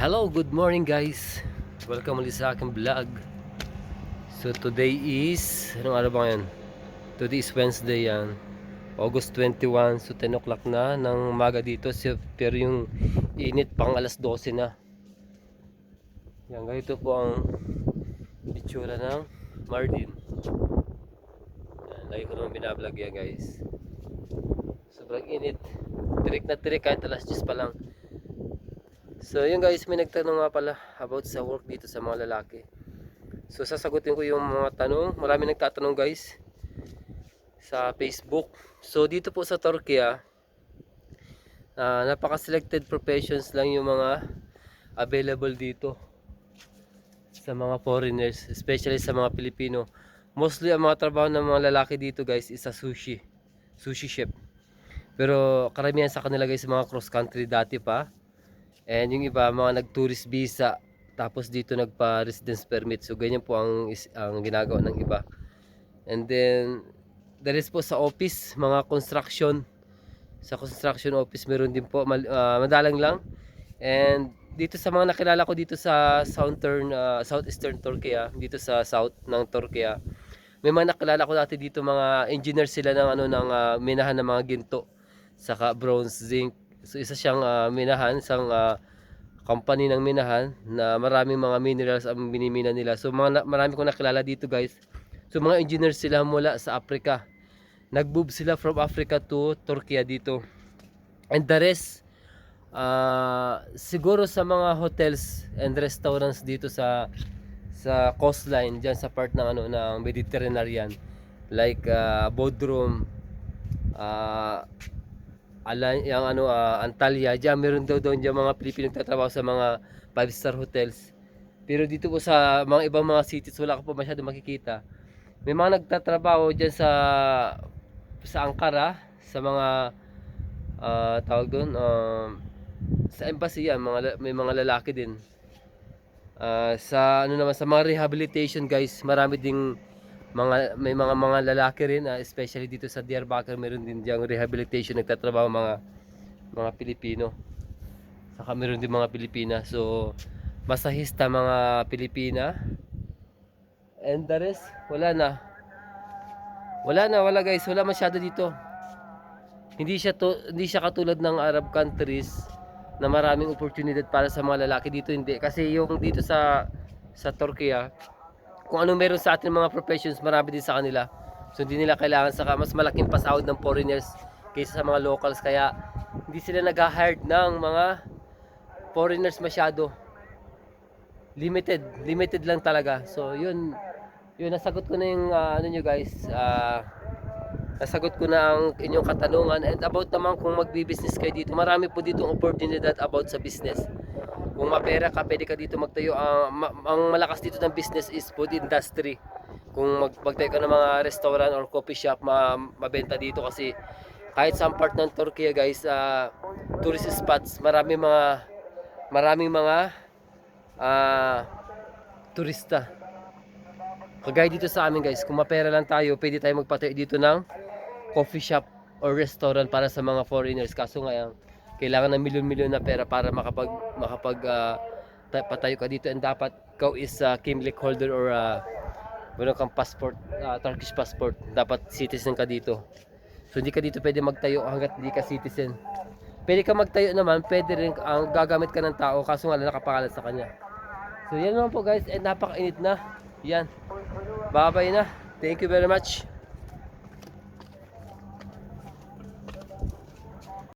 Hello, good morning guys. Welcome ulit sa aking vlog. So today is, anong araw ba ngayon? Today is Wednesday yan. August 21, so 10 o'clock na ng umaga dito. Pero yung init pang alas 12 na. Yan, ganito po ang itsura ng Mardin. Yan, lagi ko naman binablog yan guys. Sobrang init. Tirik na tirik kahit alas 10 pa lang. So yun guys, may nagtanong nga pala about sa work dito sa mga lalaki. So sasagutin ko yung mga tanong. Marami nagtatanong guys sa Facebook. So dito po sa Turkey ah, ah, napaka-selected professions lang yung mga available dito sa mga foreigners, especially sa mga Pilipino. Mostly ang mga trabaho ng mga lalaki dito guys is sa sushi. Sushi chef. Pero karamihan sa kanila guys mga cross country dati pa. And yung iba mga nag-tourist visa tapos dito nagpa-residence permit. So ganyan po ang ang ginagawa ng iba. And then there is po sa office mga construction sa construction office meron din po mal- ah, madalang lang. And dito sa mga nakilala ko dito sa southern ah, southeastern Turkey ah, dito sa south ng Turkey may mga nakilala ko dati dito mga engineer sila ng ano ng ah, minahan ng mga ginto saka bronze zinc so isa siyang ah, minahan isang ah, company ng minahan na maraming mga minerals ang binimina nila. So mga marami kong nakilala dito guys. So mga engineer sila mula sa Africa nag-move sila from Africa to Turkey dito. And the rest ah, siguro sa mga hotels and restaurants dito sa sa coastline diyan sa part ng ano ng Mediterranean. Like ah, Bodrum ah ala yung ano ah, Antalya. Diyan meron daw doon diyan mga Pilipino nagtatrabaho sa mga five star hotels. Pero dito po sa mga ibang mga cities wala ka po masyado makikita. May mga nagtatrabaho diyan sa sa Ankara sa mga ah, tawag doon um, sa embassy yan mga la- may mga lalaki din. Ah, sa ano naman sa mga rehabilitation guys marami ding mga may mga mga lalaki rin ah, especially dito sa Diyarbakir meron din diyang rehabilitation nagtatrabaho mga mga Pilipino. Saka meron din mga Pilipina. So masahista mga Pilipina. And the rest wala na. Wala na wala guys wala masyado dito. Hindi siya to, hindi siya katulad ng Arab countries na maraming oportunidad para sa mga lalaki dito hindi. Kasi yung dito sa sa Turkey ah, kung anong meron sa atin mga professions marami din sa kanila. So hindi nila kailangan saka mas malaking pasahod ng foreigners kaysa sa mga locals. Kaya hindi sila nag-hire ng mga foreigners masyado. Limited limited lang talaga. So yun yun nasagot ko na yung ah, ano nyo guys ah nasagot ko na ang inyong katanungan. And about naman kung magbi-business kayo dito marami po dito oportunidad about sa business kung mapera ka pwede ka dito magtayo. Ang, ma- ang malakas dito ng business is food industry. Kung mag, magtayo ka ng mga restaurant or coffee shop ma, mabenta dito kasi kahit sa part ng Turkey guys ah, tourist spots marami mga maraming mga ah, turista. Kagaya dito sa amin guys, kung mapera lang tayo, pwede tayo magpatayo dito ng coffee shop or restaurant para sa mga foreigners. Kaso nga, kailangan ng milyon-milyon na pera para makapag, makapag ah, ta- patayo ka dito. And dapat ikaw is uh, Kimlik holder or uh, meron kang passport, ah, Turkish passport. Dapat citizen ka dito. So hindi ka dito pwede magtayo hanggat hindi ka citizen. Pwede ka magtayo naman, pwede rin ang gagamit ka ng tao kaso nga nakapangalan sa kanya. So yan naman po guys, and napakainit na. Yan. Babay na. Thank you very much.